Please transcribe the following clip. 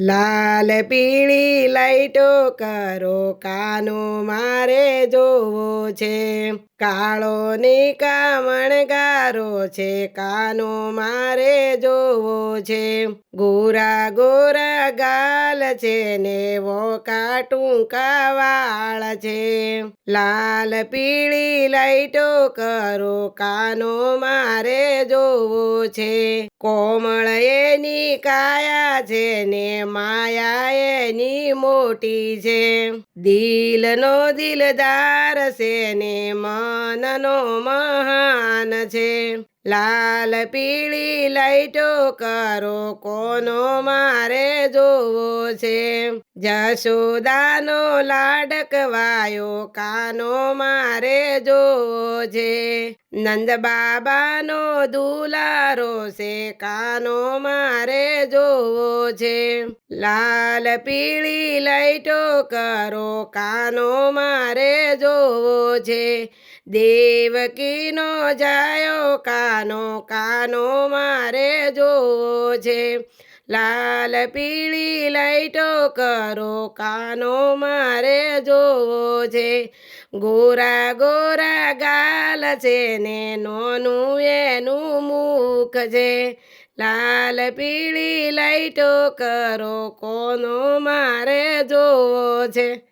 લાલ પીળી લાઈટો કરો, કાનો મારે જોવો છે. કાળો ને કામણગારો છે, કાનો મારે જોવો છે. ગોરા ગોરા ગાલ છે ને વોકા ટૂંકા વાળ છે. લાલ પીળી લાઈટો કરો, કાનો મારે જોવો છે. કોમળ એની કાયા છે ને માયા એની મોટી છે. દિલનો દિલદાર છે ને મનનો મહાન છે. લાલ પીળી લાઈટો કરો, કોનો મારે જોવો છે? જશોદાનો લાડકવાયો કાનો મારે જોવો છે? નંદ બાબાનો દુલારો છે, કાનો મારે જોવો છે? લાલ પીળી લાઈટો કરો, કાનો મારે જોવો છે? દેવકીનો જાયો કાનો કાનો મારે જોવો છે લાલ પીળી લાઈટો કરો, કાનો મારે જોવો છે ગોરા ગોરા ગાલ છે ને નોનું એનું મુખ છે. લાલ પીળી લાઈટો કરો, કોનો મારે જોવો છે